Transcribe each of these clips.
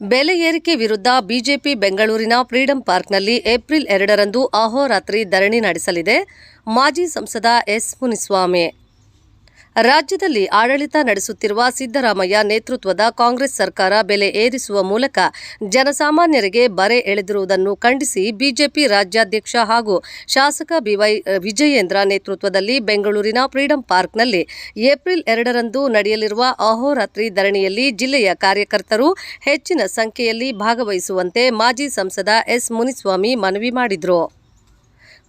ಬೆಲೆ ಏರಿಕೆ ವಿರುದ್ಧ ಬಿಜೆಪಿ ಬೆಂಗಳೂರಿನ ಫ್ರೀಡಂ ಪಾರ್ಕ್ನಲ್ಲಿ ಏಪ್ರಿಲ್ ಎರಡರಂದು ಅಹೋರಾತ್ರಿ ಧರಣಿ ನಡೆಸಲಿದೆ. ಮಾಜಿ ಸಂಸದ ಎಸ್ ಮುನಿಸ್ವಾಮಿ ರಾಜ್ಯದಲ್ಲಿ ಆಡಳಿತ ನಡೆಸುತ್ತಿರುವ ಸಿದ್ದರಾಮಯ್ಯ ನೇತೃತ್ವದ ಕಾಂಗ್ರೆಸ್ ಸರ್ಕಾರ ಬೆಲೆ ಏರಿಸುವ ಮೂಲಕ ಜನಸಾಮಾನ್ಯರಿಗೆ ಬರೆ ಎಳೆದಿರುವುದನ್ನು ಖಂಡಿಸಿ ಬಿಜೆಪಿ ರಾಜ್ಯಾಧ್ಯಕ್ಷ ಹಾಗೂ ಶಾಸಕ ಬಿವೈ ವಿಜಯೇಂದ್ರ ನೇತೃತ್ವದಲ್ಲಿ ಬೆಂಗಳೂರಿನ ಫ್ರೀಡಂ ಪಾರ್ಕ್ನಲ್ಲಿ ಏಪ್ರಿಲ್ ಎರಡರಂದು ನಡೆಯಲಿರುವ ಅಹೋರಾತ್ರಿ ಧರಣಿಯಲ್ಲಿ ಜಿಲ್ಲೆಯ ಕಾರ್ಯಕರ್ತರು ಹೆಚ್ಚಿನ ಸಂಖ್ಯೆಯಲ್ಲಿ ಭಾಗವಹಿಸುವಂತೆ ಮಾಜಿ ಸಂಸದ ಎಸ್ ಮುನಿಸ್ವಾಮಿ ಮನವಿ ಮಾಡಿದರು.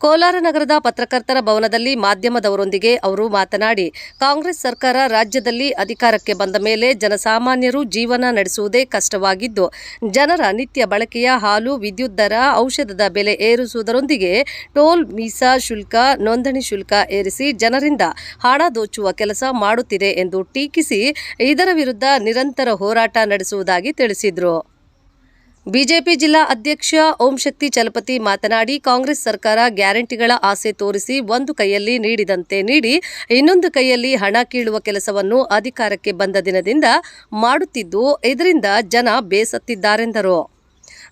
ಕೋಲಾರ ನಗರದ ಪತ್ರಕರ್ತರ ಭವನದಲ್ಲಿ ಮಾಧ್ಯಮದವರೊಂದಿಗೆ ಅವರು ಮಾತನಾಡಿ, ಕಾಂಗ್ರೆಸ್ ಸರ್ಕಾರ ರಾಜ್ಯದಲ್ಲಿ ಅಧಿಕಾರಕ್ಕೆ ಬಂದ ಮೇಲೆ ಜನಸಾಮಾನ್ಯರು ಜೀವನ ನಡೆಸುವುದೇ ಕಷ್ಟವಾಗಿದ್ದು, ಜನರ ನಿತ್ಯ ಬಳಕೆಯ ಹಾಲು, ವಿದ್ಯುತ್ ದರ, ಔಷಧದ ಬೆಲೆ ಏರಿಸುವುದರೊಂದಿಗೆ ಟೋಲ್, ಮೀಸಾ ಶುಲ್ಕ, ನೋಂದಣಿ ಶುಲ್ಕ ಏರಿಸಿ ಜನರಿಂದ ಹಣ ದೋಚುವ ಕೆಲಸ ಮಾಡುತ್ತಿದೆ ಎಂದು ಟೀಕಿಸಿ, ಇದರ ವಿರುದ್ಧ ನಿರಂತರ ಹೋರಾಟ ನಡೆಸುವುದಾಗಿ ತಿಳಿಸಿದರು. ಬಿಜೆಪಿ ಜಿಲ್ಲಾ ಅಧ್ಯಕ್ಷ ಓಂಶಕ್ತಿ ಚಲಪತಿ ಮಾತನಾಡಿ, ಕಾಂಗ್ರೆಸ್ ಸರ್ಕಾರ ಗ್ಯಾರಂಟಿಗಳ ಆಸೆ ತೋರಿಸಿ ಒಂದು ಕೈಯಲ್ಲಿ ನೀಡಿದಂತೆ ನೀಡಿ, ಇನ್ನೊಂದು ಕೈಯಲ್ಲಿ ಹಣ ಕೀಳುವ ಕೆಲಸವನ್ನು ಅಧಿಕಾರಕ್ಕೆ ಬಂದ ದಿನದಿಂದ ಮಾಡುತ್ತಿದ್ದು, ಇದರಿಂದ ಜನ ಬೇಸತ್ತಿದ್ದಾರೆಂದರು.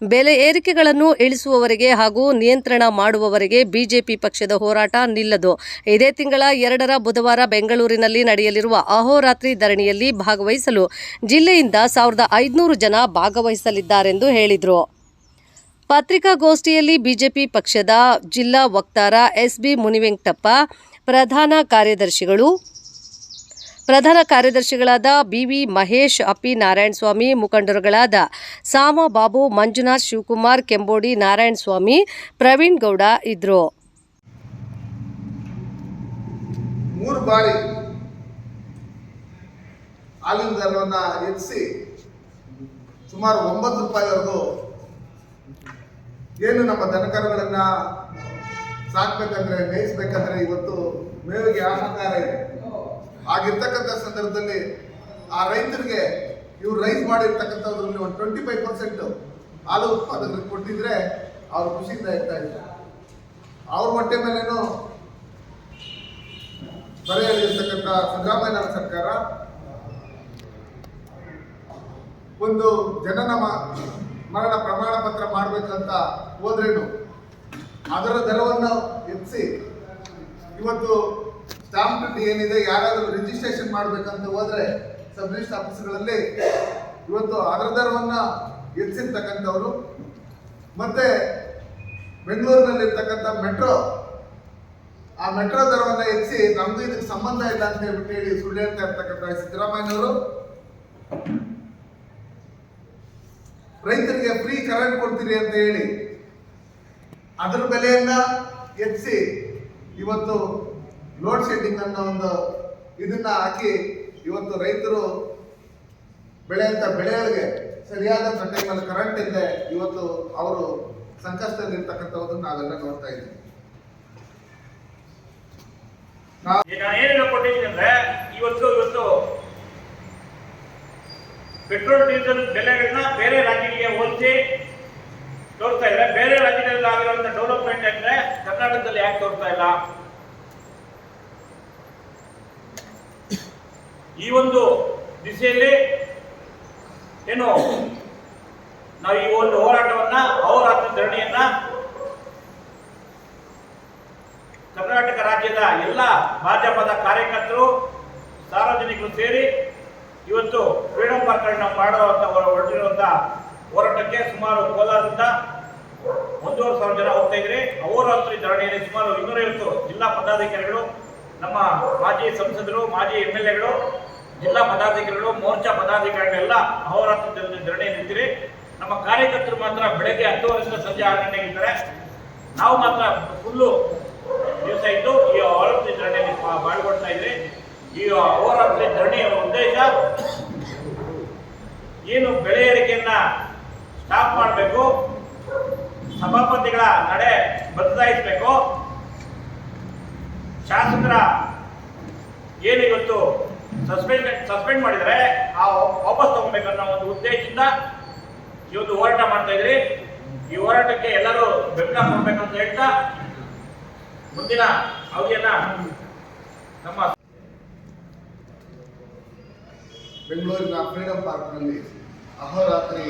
ಬೆಲೆ ಏರಿಕೆಗಳನ್ನು ಇಳಿಸುವವರಿಗೆ ಹಾಗೂ ನಿಯಂತ್ರಣ ಮಾಡುವವರೆಗೆ ಬಿಜೆಪಿ ಪಕ್ಷದ ಹೋರಾಟ ನಿಲ್ಲದು. ಇದೇ ತಿಂಗಳ ಎರಡರ ಬುಧವಾರ ಬೆಂಗಳೂರಿನಲ್ಲಿ ನಡೆಯಲಿರುವ ಅಹೋರಾತ್ರಿ ಧರಣಿಯಲ್ಲಿ ಭಾಗವಹಿಸಲು ಜಿಲ್ಲೆಯಿಂದ ಸಾವಿರದ ಐದುನೂರು ಜನ ಭಾಗವಹಿಸಲಿದ್ದಾರೆಂದು ಹೇಳಿದರು. ಪತ್ರಿಕಾಗೋಷ್ಠಿಯಲ್ಲಿ ಬಿಜೆಪಿ ಪಕ್ಷದ ಜಿಲ್ಲಾ ವಕ್ತಾರ ಎಸ್ಬಿ ಮುನಿವೆಂಕಟಪ್ಪ, ಪ್ರಧಾನ ಕಾರ್ಯದರ್ಶಿಗಳು ಪ್ರಧಾನ ಕಾರ್ಯದರ್ಶಿಗಳಾದ ಬಿವಿ ಮಹೇಶ್ ಅಪ್ಪಿ ನಾರಾಯಣಸ್ವಾಮಿ, ಮುಖಂಡರುಗಳಾದ ಸಾಮಬಾಬು ಮಂಜುನಾಥ್, ಶಿವಕುಮಾರ್, ಕೆಂಬೋಡಿ ನಾರಾಯಣಸ್ವಾಮಿ, ಪ್ರವೀಣ್ ಗೌಡ ಇದ್ರು. ಮೂರು ಬಾರಿ ಹಾಲಿನ ದರವನ್ನು ಸುಮಾರು ಒಂಬತ್ತು ರೂಪಾಯಿವರೆಗೂ ಏನು ನಮ್ಮ ದನಕರುಗಳನ್ನ ಸಾಕ್ಬೇಕಂದ್ರೆ ಮೇಯಿಸ್ಬೇಕಂದ್ರೆ ಇವತ್ತು ಮೇವಿಗೆ ಆಹಾಕಾರ ಇದೆ. ಆಗಿರ್ತಕ್ಕಂಥ ಸಂದರ್ಭದಲ್ಲಿ ಆ ರೈತರಿಗೆ ಇವ್ರು ರೈಸ್ ಮಾಡಿರ್ತಕ್ಕಂಥದ್ರಲ್ಲಿ ಒಂದು ಟ್ವೆಂಟಿ ಫೈವ್ ಪರ್ಸೆಂಟ್ ಹಾಲು ಉತ್ಪಾದಕರಿಗೆ ಕೊಟ್ಟಿದ್ರೆ ಅವ್ರು ಖುಷಿಯಿಂದ ಇರ್ತಾ ಇದ್ರು. ಅವ್ರ ಹೊಟ್ಟೆ ಮೇಲೇನು ಬರೆಯಲ್ಲಿರ್ತಕ್ಕಂಥ ಸಿದ್ದರಾಮಯ್ಯ ಸರ್ಕಾರ ಒಂದು ಜನನ ಮರಣ ಪ್ರಮಾಣ ಪತ್ರ ಮಾಡಬೇಕಂತ ಹೋದ್ರೇನು ಅದರ ದರವನ್ನು ಹೆಚ್ಚಿಸಿ ಇವತ್ತು ಸ್ಟಾಂಪ್ ಡ್ಯೂಟಿ ಏನಿದೆ, ಯಾರಾದರೂ ರಿಜಿಸ್ಟ್ರೇಷನ್ ಮಾಡಬೇಕಂತ ಹೋದ್ರೆ ಸಬ್ ರಿಜಿಸ್ಟರ್ ಆಫೀಸ್ಗಳಲ್ಲಿ ಇವತ್ತು ಅದರ ದರವನ್ನು ಹೆಚ್ಚಿರ್ತಕ್ಕಂಥವ್ರು ಮತ್ತೆ ಬೆಂಗಳೂರಿನಲ್ಲಿರ್ತಕ್ಕಂಥ ಮೆಟ್ರೋ, ಆ ಮೆಟ್ರೋ ದರವನ್ನ ಹೆಚ್ಚಿ ನಮ್ದು ಇದಕ್ಕೆ ಸಂಬಂಧ ಇಲ್ಲ ಅಂತ ಹೇಳ್ಬಿಟ್ಟು ಹೇಳಿ ಸುಳ್ಳು ಹೇಳ್ತಾ ಇರ್ತಕ್ಕಂಥ ಸಿದ್ದರಾಮಯ್ಯನವರು. ರೈತರಿಗೆ ಫ್ರೀ ಕರೆಂಟ್ ಕೊಡ್ತೀರಿ ಅಂತ ಹೇಳಿ ಅದರ ಬೆಲೆಯನ್ನ ಹೆಚ್ಚಿಸಿ ಇವತ್ತು ಲೋಡ್ ಶೆಡ್ಡಿಂಗ್ ಅನ್ನೋ ಒಂದು ಇದನ್ನ ಹಾಕಿ ಇವತ್ತು ರೈತರು ಬೆಳೆಯಂತ ಬೆಳೆಗಳಿಗೆ ಸರಿಯಾದ ಟೈಮಲ್ಲಿ ಕರೆಂಟ್ ಇಲ್ಲದೆ ಇವತ್ತು ಅವರು ಸಂಕಷ್ಟದಲ್ಲಿ ಇರ್ತಕ್ಕಂಥದ್ದನ್ನು ನಾವೆಲ್ಲ ನೋಡ್ತಾ ಇದ್ದೀವಿ. ಅಂದ್ರೆ, ಇವತ್ತು ಇವತ್ತು ಪೆಟ್ರೋಲ್ ಡೀಸೆಲ್ ಬೆಲೆಗಳನ್ನ ಬೇರೆ ರಾಜ್ಯಗಳಿಗೆ ಹೋಲಿಸಿ ತೋರ್ತಾ ಇದ್ದಾರೆ. ಬೇರೆ ರಾಜ್ಯಗಳಲ್ಲಿ ಆಗಿರುವಂತ ಡೆವಲಪ್ಮೆಂಟ್ ಅಂದ್ರೆ ಕರ್ನಾಟಕದಲ್ಲಿ ಯಾಕೆ ತೋರ್ತಾ ಇಲ್ಲ? ಈ ಒಂದು ದಿಸೆಯಲ್ಲಿ ಏನು, ನಾವು ಈ ಒಂದು ಹೋರಾಟವನ್ನ ಅವರ ಧರಣಿಯನ್ನ ಕರ್ನಾಟಕ ರಾಜ್ಯದ ಎಲ್ಲ ಭಾಜಪದ ಕಾರ್ಯಕರ್ತರು, ಸಾರ್ವಜನಿಕರು ಸೇರಿ ಇವತ್ತು ಫ್ರೀಡಂ ಪಾರ್ಕ್ ನಾವು ಮಾಡುವಂತ ಹೊರಟಿರುವಂತ ಹೋರಾಟಕ್ಕೆ ಸುಮಾರು ಕೋಲಾರದಿಂದ ಒಂದೂವರೆ ಸಾವಿರ ಜನ ಹೋಗ್ತಾ ಇದ್ರಿ. ಅವರ ಧರಣಿಯಲ್ಲಿ ಸುಮಾರು ಇನ್ನೂರೈವತ್ತು ಜಿಲ್ಲಾ ಪದಾಧಿಕಾರಿಗಳು ನಮ್ಮ ಮಾಜಿ ಸಂಸದರು, ಮಾಜಿ ಎಂ ಎಲ್ ಎಗಳು, ಜಿಲ್ಲಾ ಪದಾಧಿಕಾರಿಗಳು, ಮೋರ್ಚಾ ಪದಾಧಿಕಾರಿಗಳೆಲ್ಲ ಅಹೋರಾತ್ರದಲ್ಲಿ ಧರಣಿ- ನಿಂತಿರಿ. ನಮ್ಮ ಕಾರ್ಯಕರ್ತರು ಮಾತ್ರ ಬೆಳಗ್ಗೆ ಹತ್ತುವರೆಯಿಂದ ಸಂಜೆ ಆರು ಗಂಟೆಗೆ ಇದ್ದಾರೆ ನಾವು ಮಾತ್ರ ಫುಲ್ಲು ದಿವಸ ಇದ್ದು ಈ ಅಹೋರಾತ್ರಿ ಧರಣಿಯಲ್ಲಿ ಪಾಲ್ಗೊಳ್ತಾ ಇದ್ರಿ. ಈ ಅಹೋರಾತ್ರಿ ಧರಣಿಯ ಉದ್ದೇಶ ಏನು ಬೆಳೆ ಏರಿಕೆಯನ್ನ ಸ್ಟಾಪ್ ಮಾಡಬೇಕು, ಸಭಾಪತಿಗಳ ನಡೆ ಬದಲಾಯಿಸಬೇಕು ಶಾಸಕರ ಏನು ಇವತ್ತು ಸಸ್ಪೆಂಡ್ ಸಸ್ಪೆಂಡ್ ಮಾಡಿದರೆ ಆ ವಾಪಸ್ ತಗೊಬೇಕನ್ನೋ ಒಂದು ಉದ್ದೇಶದಿಂದ ಇವತ್ತು ಹೋರಾಟ ಮಾಡ್ತಾ ಇದ್ರಿ. ಈ ಹೋರಾಟಕ್ಕೆ ಎಲ್ಲರೂ ಬೆಂಬಲ ಕೊಡ್ಬೇಕಂತ ಹೇಳ್ತಾ ಮುಂದಿನ ಅವಧಿಯನ್ನ ನಮ್ಮ ಬೆಂಗಳೂರಿನ ಫ್ರೀಡಂ ಪಾರ್ಕ್ನಲ್ಲಿ ಅಹೋರಾತ್ರಿ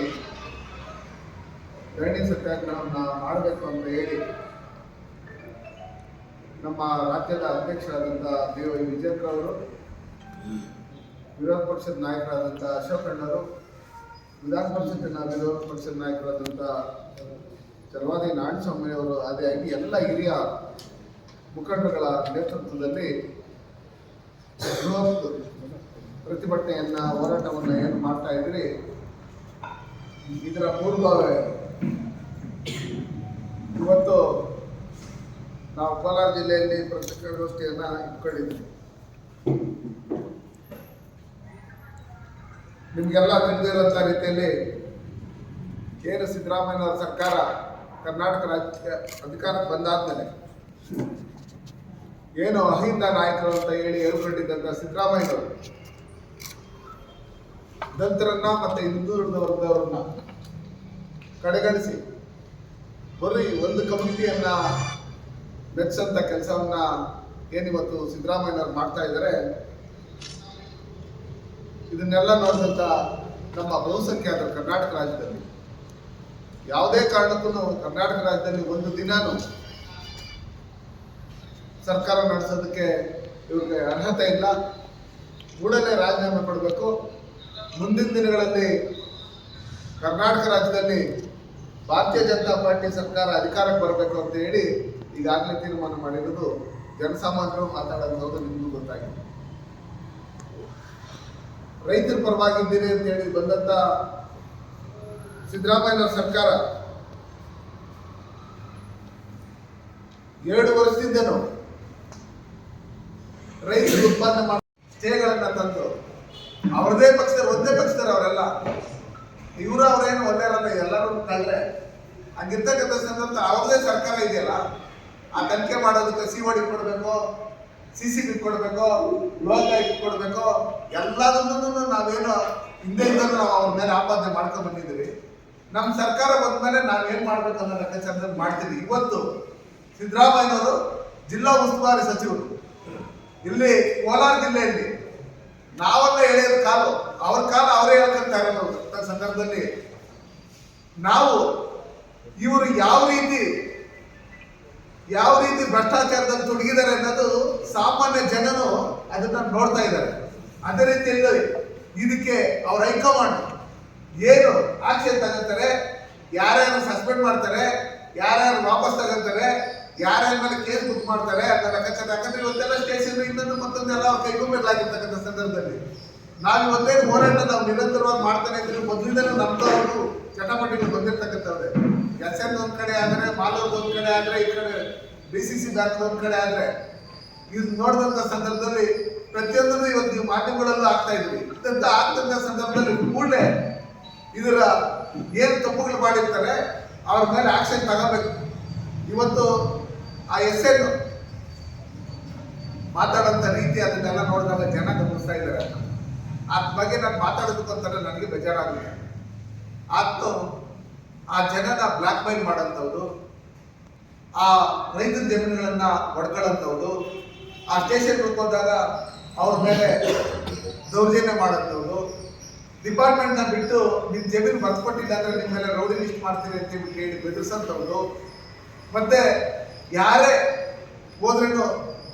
ಧರಣಿ ಸತ್ಯಾಗ್ರಹವನ್ನು ಮಾಡಬೇಕು ಅಂತ ಹೇಳಿ ನಮ್ಮ ರಾಜ್ಯದ ಅಧ್ಯಕ್ಷರಾದಂಥ ಡಿ ವೈ ಅವರು ವಿರೋಧ ಪಕ್ಷದ ನಾಯಕರಾದಂಥ ಅಶೋಕ್ ಅಣ್ಣವರು ವಿಧಾನ ಪರಿಷತ್ತಿನ ವಿರೋಧ ಪಕ್ಷದ ನಾಯಕರಾದಂಥ ಚಲವಾದಿ ನಾರಾಯಣಸ್ವಾಮಿ ಅವರು ಅದೇ ಆಗಿ ಎಲ್ಲ ಹಿರಿಯ ಮುಖಂಡಗಳ ನೇತೃತ್ವದಲ್ಲಿ ಬೃಹತ್ ಪ್ರತಿಭಟನೆಯನ್ನ, ಹೋರಾಟವನ್ನು ಏನು ಮಾಡ್ತಾ ಇದ್ರಿ? ಇದರ ಪೂರ್ವವೇ ಇವತ್ತು ನಾವು ಕೋಲಾರ ಜಿಲ್ಲೆಯಲ್ಲಿ ಪತ್ರಿಕಾಗೋಷ್ಠಿಯನ್ನು ಇಟ್ಕೊಂಡಿದ್ದೀವಿ. ನಿಮಗೆಲ್ಲ ತಿಳಿದಿರುವಂಥ ರೀತಿಯಲ್ಲಿ ಏನು ಸಿದ್ದರಾಮಯ್ಯ ಸರ್ಕಾರ ಕರ್ನಾಟಕ ರಾಜ್ಯ ಅಧಿಕಾರಕ್ಕೆ ಬಂದಾದ್ಮೇಲೆ ಏನು ಅಹಿಂದ ನಾಯಕರು ಅಂತ ಹೇಳಿ ಹೇಳ್ಕೊಂಡಿದ್ದಂಥ ಸಿದ್ದರಾಮಯ್ಯವರು ದಲಿತರನ್ನ ಮತ್ತೆ ಹಿಂದುಳಿದ ವರ್ಗದವ್ರನ್ನ ಕಡೆಗಣಿಸಿ, ಬರೀ ಒಂದು ಕಮಿಟಿಯನ್ನ ಮೆಚ್ಚಂತ ಕೆಲಸವನ್ನ ಏನಿವತ್ತು ಸಿದ್ದರಾಮಯ್ಯನವ್ರು ಮಾಡ್ತಾ ಇದ್ದಾರೆ, ಇದನ್ನೆಲ್ಲ ನೋಡಿದಂತ ನಮ್ಮ ಬಹುಸಂಖ್ಯಾತ ಕರ್ನಾಟಕ ರಾಜ್ಯದಲ್ಲಿ. ಯಾವುದೇ ಕಾರಣಕ್ಕೂ ಕರ್ನಾಟಕ ರಾಜ್ಯದಲ್ಲಿ ಒಂದು ದಿನಾನು ಸರ್ಕಾರ ನಡೆಸೋದಕ್ಕೆ ಇವ್ರಿಗೆ ಅರ್ಹತೆ ಇಲ್ಲ. ಕೂಡಲೇ ರಾಜೀನಾಮೆ ಕೊಡಬೇಕು. ಮುಂದಿನ ದಿನಗಳಲ್ಲಿ ಕರ್ನಾಟಕ ರಾಜ್ಯದಲ್ಲಿ ಭಾರತೀಯ ಜನತಾ ಪಾರ್ಟಿ ಸರ್ಕಾರ ಅಧಿಕಾರಕ್ಕೆ ಬರಬೇಕು ಅಂತ ಹೇಳಿ ಈಗಾಗಲೇ ತೀರ್ಮಾನ ಮಾಡಿರೋದು ಜನಸಾಮಾನ್ಯರು ಮಾತಾಡೋದು ನಿಮಗೂ ಗೊತ್ತಾಗಿದೆ. ರೈತರ ಪರವಾಗಿದ್ದೀರಿ ಅಂತ ಹೇಳಿ ಬಂದಂತ ಸಿದ್ದರಾಮಯ್ಯ ಸರ್ಕಾರ ಎರಡು ವರ್ಷದಿಂದನು ರೈತರು ಉತ್ಪಾದನೆ ಮಾಡಿ ತಂದು ಅವ್ರದೇ ಪಕ್ಷದ ಒಂದೇ ಪಕ್ಷದವ್ರು ಅವರೆಲ್ಲ. ಇವರು ಅವರೇನು ಒಂದೇ ಎಲ್ಲರೂ ಕಳ್ಳೆ ಹಂಗಿರ್ತಕ್ಕಂಥ ಸಂದರ್ಭ, ಅವ್ರದೇ ಸರ್ಕಾರ ಇದೆಯಲ್ಲ. ಆ ತನಿಖೆ ಮಾಡೋದಕ್ಕೆ ಸಿ ಓಡಿ ಕೊಡಬೇಕು ಸಿ ಸಿ ಬಿ ಕೊಡಬೇಕು, ಲೋಕ ಕೊಡಬೇಕು ಎಲ್ಲದನ್ನೂ ನಾವೇನು ಹಿಂದೆ ಇದ್ದರೂ ನಾವು ಅವ್ರ ಮೇಲೆ ಆಪಾದನೆ ಮಾಡ್ಕೊಂಡು ಬಂದಿದ್ದೀವಿ. ನಮ್ಮ ಸರ್ಕಾರ ಬಂದ ಬಂದ್ಮೇಲೆ ನಾವೇನು ಮಾಡ್ಬೇಕು ಅನ್ನೋ ಲೆಕ್ಕಾಚಾರದಲ್ಲಿ ಮಾಡ್ತೀವಿ. ಇವತ್ತು ಸಿದ್ದರಾಮಯ್ಯನವರು ಜಿಲ್ಲಾ ಉಸ್ತುವಾರಿ ಸಚಿವರು. ಇಲ್ಲಿ ಕೋಲಾರ ಜಿಲ್ಲೆಯಲ್ಲಿ ನಾವೆಲ್ಲ ಎಳೆಯೋದು ಕಾಲು, ಅವ್ರ ಕಾಲ ಅವರೇ ಹೇಳ್ಕೊಂತ ಇರೋದು ಸಂದರ್ಭದಲ್ಲಿ ನಾವು ಇವರು ಯಾವ ರೀತಿ ಯಾವ ರೀತಿ ಭ್ರಷ್ಟಾಚಾರದಲ್ಲಿ ತೊಡಗಿದ್ದಾರೆ ಅನ್ನೋದು ಸಾಮಾನ್ಯ ಜನರು ಅದನ್ನ ನೋಡ್ತಾ ಇದ್ದಾರೆ. ಅದೇ ರೀತಿಯಲ್ಲಿ ಇದಕ್ಕೆ ಅವ್ರ ಹೈಕಮಾಂಡ್ ಏನು ಆಕ್ಷನ್ ತಗೋತಾರೆ ಯಾರ್ಯಾರು ಸಸ್ಪೆಂಡ್ ಮಾಡ್ತಾರೆ, ಯಾರ್ಯಾರು ವಾಪಸ್ ತಗೋತಾರೆ ಯಾರ್ಯಾರ ಮೇಲೆ ಕೇಸ್ ಬುಕ್ ಮಾಡ್ತಾರೆ ಅಂತ ಲೆಕ್ಕಾಚಾರ ಯಾಕಂದ್ರೆ ಇವತ್ತೆಲ್ಲ ಸ್ಟೇಷನ್ ಇನ್ನೊಂದು ಮತ್ತೊಂದೆಲ್ಲ ಕೈಗೊಂಬಿರ್ಲಾಗಿರ್ತಕ್ಕಂಥ ಸಂದರ್ಭದಲ್ಲಿ. ನಾವು ಇವತ್ತೇನು ಹೋರಾಟ ನಾವು ನಿರಂತರವಾಗಿ ಮಾಡ್ತಾನೆ ಇದ್ರೆ ಮೊದಲಿಂದಲೂ ನಮ್ದು ಅವರು ಚಟಪಟಿಗಳು ಬಂದಿರ್ತಕ್ಕಂಥವ್ರೆ ಎಸ್ ಎನ್ ಒಂದ್ ಕಡೆ ಆದ್ರೆ ಮಾಲೂರ್ ಒಂದ್ ಕಡೆ ಆದ್ರೆ, ಈ ಕಡೆ ಡಿ ಸಿ ಸಿ ಬ್ಯಾಂಕ್ ಒಂದ್ ಕಡೆ ಆದ್ರೆ, ಇದು ನೋಡಿದಂತ ಸಂದರ್ಭದಲ್ಲಿ ಪ್ರತಿಯೊಂದನ್ನು ಇವತ್ತು ನೀವು ಮಾಧ್ಯಮಗಳಲ್ಲೂ ಆಗ್ತಾ ಇದ್ವಿ ಇದಂತ ಆಗ್ತಂತ ಸಂದರ್ಭದಲ್ಲಿ ಕೂಡಲೇ ಇದರ ಏನು ತಪ್ಪುಗಳು ಮಾಡಿರ್ತಾರೆ, ಅವ್ರ ಮೇಲೆ ಆಕ್ಷನ್ ತಗೋಬೇಕು. ಇವತ್ತು ಆ ಎಸ್ ಎನ್ ಮಾತಾಡೋಂಥ ರೀತಿ ಅದನ್ನೆಲ್ಲ ನೋಡಿದಾಗ ಜನ ಗಮನಿಸ್ತಾ ಇದ್ದಾರೆ. ಅದ್ರ ಬಗ್ಗೆ ನಾನು ಮಾತಾಡೋದಕ್ಕಂತಾನೆ ನನಗೆ ಬೇಜಾರಾಗುತ್ತೆ ಆತು ಆ ಜನನ ಬ್ಲ್ಯಾಕ್ ಮೈಲ್ ಮಾಡೋಂಥವ್ರು, ಆ ರೈತರ ಜಮೀನುಗಳನ್ನ ಹೊಡ್ಕೊಳ್ಳೋಂಥವ್ದು ಆ ಸ್ಟೇಷನ್ ಹೋದಾಗ ಅವ್ರ ಮೇಲೆ ದೌರ್ಜನ್ಯ ಮಾಡೋಂಥವ್ದು ಡಿಪಾರ್ಟ್ಮೆಂಟ್ನ ಬಿಟ್ಟು ನಿಮ್ಮ ಜಮೀನು ಬರ್ಕೊಟ್ಟಿಲ್ಲ ಅಂದ್ರೆ ನಿಮ್ಮ ಮೇಲೆ ರೌಡಿ ಲಿಸ್ಟ್ ಮಾಡ್ತೀನಿ ಅಂತ ಹೇಳಿ ಹೇಳಿ ಬೆದರಿಸೋಂಥವ್ದು ಮತ್ತೆ ಯಾರೇ ಹೋದ್ರೂ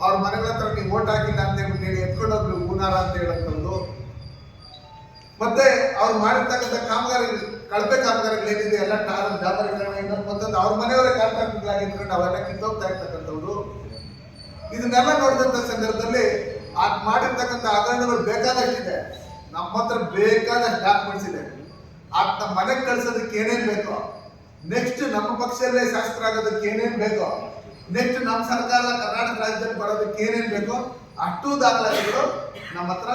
ಅವ್ರ ಮನೆಗಳ ಹತ್ರ ನೀವು ಓಟ್ ಹಾಕಿಲ್ಲ ಅಂತ ಹೇಳ್ಬಿಟ್ಟು ಹೇಳಿ ಎತ್ಕೊಂಡೋಗ್ರು ಹೂನಾರ ಅಂತ ಹೇಳಂತವ್ರು ಮತ್ತೆ ಅವ್ರು ಮಾಡಿರ್ತಕ್ಕಂಥ ಕಾಮಗಾರಿ ಕಳಪೆ ಕಾಮಗಾರಿಗಳೇನಿದೆ ಎಲ್ಲ ಟಾರ್ ಡಾಬರೀಕರಣ ಮತ್ತೊಂದು ಅವ್ರ ಮನೆಯವರೇ ಕಾಂಟ್ರಾಕ್ಟ್ಗಳಾಗಿ ಇಟ್ಕೊಂಡು ಅವೆಲ್ಲ ಕಿತ್ತೋಗ್ತಾ ಇರ್ತಕ್ಕಂಥವ್ರು. ಇದನ್ನೆಲ್ಲ ನೋಡಿದಂಥ ಸಂದರ್ಭದಲ್ಲಿ ಆ ಮಾಡಿರ್ತಕ್ಕಂಥ ಹಗರಣಗಳು ಬೇಕಾದಷ್ಟಿದೆ. ನಮ್ಮ ಹತ್ರ ಬೇಕಾದಷ್ಟು ಡಾಕ್ಯುಮೆಂಟ್ಸ್ ಇದೆ. ಆತ ನಮ್ಮ ಮನೆಗೆ ಕಳ್ಸೋದಕ್ಕೆ ಏನೇನ್ ಬೇಕೋ ನೆಕ್ಸ್ಟ್ ನಮ್ಮ ಪಕ್ಷದಲ್ಲೇ ಶಾಸಕರಾಗೋದಕ್ಕೆ ಏನೇನ್ ಬೇಕೋ ನೆಕ್ಸ್ಟ್ ನಮ್ಮ ಸರ್ಕಾರ, ಕರ್ನಾಟಕ ರಾಜ್ಯದಲ್ಲಿ ಬರೋದಕ್ಕೆ ಏನೇನ್ ಬೇಕೋ ಅಷ್ಟು ದಾಖಲಾತಿಗಳು ನಮ್ಮ ಹತ್ರ